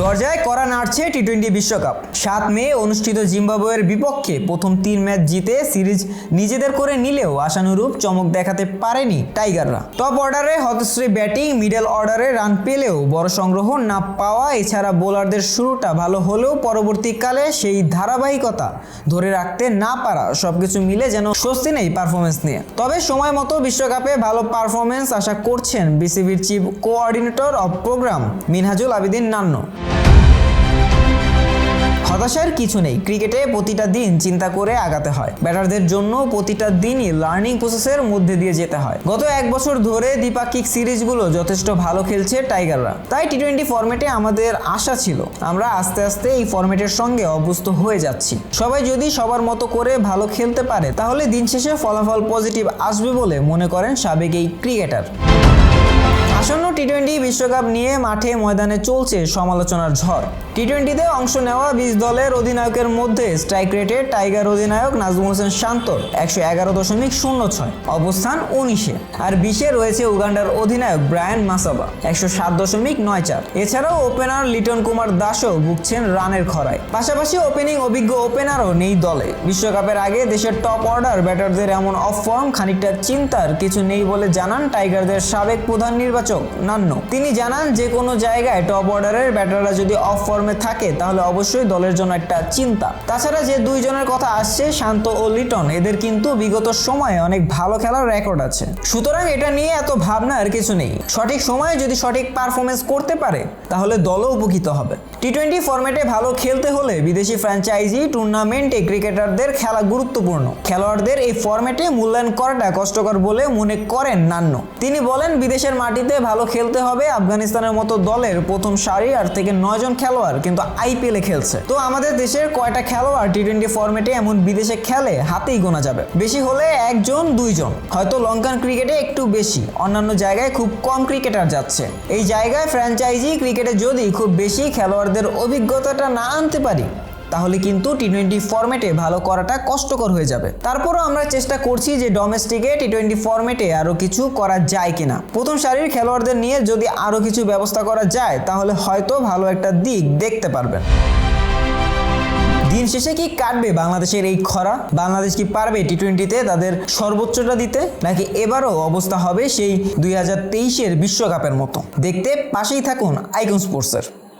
দরজায় করা নাড়ছে T twenty বিশ্বকাপ। সাত মে অনুষ্ঠিত জিম্বাবুয়ের বিপক্ষে প্রথম তিন ম্যাচ জিতে সিরিজ নিজেদের করে নিলেও আশানুরূপ চমক দেখাতে পারেনি টাইগাররা। টপ অর্ডারে হতশ্রী ব্যাটিং, মিডল অর্ডারে রান পেলেও বড় সংগ্রহ না পাওয়া, এছাড়া বোলারদের শুরুটা ভালো হলেও পরবর্তীকালে সেই ধারাবাহিকতা ধরে রাখতে না পারা সবকিছু মিলে যেন স্বস্তি নেই পারফরমেন্স নিয়ে। তবে সময় মতো বিশ্বকাপে ভালো পারফরমেন্স আশা করছেন বিসিবির chief coordinator of programme Minhajul Abedin Nannu. হতাশার কিছু নেই। ক্রিকেটে প্রতিটা দিন চিন্তা করে আগাতে হয়। ব্যাটারদের জন্য প্রতিটা দিনই লার্নিং প্রসেসের মধ্যে দিয়ে যেতে হয়। গত এক বছর ধরে দ্বিপাক্ষিক সিরিজগুলো যথেষ্ট ভালো খেলছে টাইগাররা। তাই টি টোয়েন্টি ফরম্যাটে আমাদের আশা ছিল, আমরা আস্তে আস্তে এই ফরম্যাটের সঙ্গে অভ্যস্ত হয়ে যাচ্ছি। সবাই যদি সবার মতো করে ভালো খেলতে পারে, তাহলে দিন শেষে ফলাফল পজিটিভ আসবে বলে মনে করেন সাবেক এই ক্রিকেটার। বিশ্বকাপ নিয়ে মাঠে ময়দানে চলছে সমালোচনার ঝড়। টি টোয়েন্টিতে অংশ নেওয়া বিশ দলের অধিনায়কের মধ্যে স্ট্রাইক রেটে টাইগার অধিনায়ক নাজমুল হোসেন শান্তর একশো এগারো দশমিক শূন্য ছয়, অবস্থান উনিশে। আর বিশে রয়েছে উগান্ডার অধিনায়ক ব্রায়ান মাসাবা একশো সাত দশমিক নয় চার। এছাড়াও ওপেনার লিটন কুমার দাসও ভুগছেন রানের খরায়। পাশাপাশি ওপেনিং অভিজ্ঞ ওপেনারও নেই দলে। বিশ্বকাপের আগে দেশের টপ অর্ডার ব্যাটারদের এমন অফ ফর্ম খানিকটা চিন্তার কিছু নেই বলে জানান টাইগারদের সাবেক প্রধান নির্বাচক নান্ন। তিনি জানান যে কোনো জায়গায় টপ অর্ডারের ব্যাটাররা যদি অফ ফর্মে থাকে, তাহলে অবশ্যই দলের জন্য একটা চিন্তা। তাছাড়া যে দুইজনের কথা আসছে, শান্ত ও লিটন, এদের কিন্তু বিগত সময়ে অনেক ভালো খেলার রেকর্ড আছে। সুতরাং এটা নিয়ে এত ভাবনার কিছু নেই। সঠিক সময়ে যদি সঠিক পারফরমেন্স করতে পারে, তাহলে দলও উপকৃত হবে। টি টোয়েন্টি ফরম্যাটে ভালো খেলতে হলে বিদেশি ফ্র্যাঞ্চাইজি টুর্নামেন্টে ক্রিকেটারদের খেলা গুরুত্বপূর্ণ। খেলোয়াড়দের এই ফরম্যাটে মূল্যায়ন করাটা কষ্টকর বলে মনে করেন নান্ন। তিনি বলেন, বিদেশের মাটিতে ভালো খেলতে হবে আফগানিস্তানের মতো দলের প্রথম সারি আর থেকে নয়জন খেলোয়াড় কিন্তু আইপিএলে খেলছে। তো আমাদের দেশের কয়টা খেলোয়াড় টি টোয়েন্টি ফরম্যাটে এমন বিদেশে খেলে হাতেই গোনা যাবে? বেশি হলে একজন, দুইজন। হয়তো লঙ্কান ক্রিকেটে একটু বেশি। অন্যান্য জায়গায় খুব কম ক্রিকেটার যাচ্ছে। এই জায়গায় ফ্র্যাঞ্চাইজি ক্রিকেটে যদি খুব বেশি খেলোয়াড়দের অভিজ্ঞতাটা না আনতে পারি তাহলে কিন্তু টি টোয়েন্টি ফরম্যাটে ভালো করাটা কষ্টকর হয়ে যাবে। তারপরও আমরা চেষ্টা করছি যে ডোমেস্টিকে টি টোয়েন্টি ফরম্যাটে আরও কিছু করা যায় কিনা। প্রথম সারির খেলোয়াড়দের নিয়ে যদি আরও কিছু ব্যবস্থা করা যায়, তাহলে হয়তো ভালো একটা দিক দেখতে পারবেন। দিন শেষে কি কাটবে বাংলাদেশের এই খরা? বাংলাদেশ কি পারবে টি টোয়েন্টিতে তাদের সর্বোচ্চটা দিতে? নাকি এবারও অবস্থা হবে সেই দুই হাজার তেইশের বিশ্বকাপের মতো? দেখতে পাশেই থাকুন আইকন স্পোর্টসের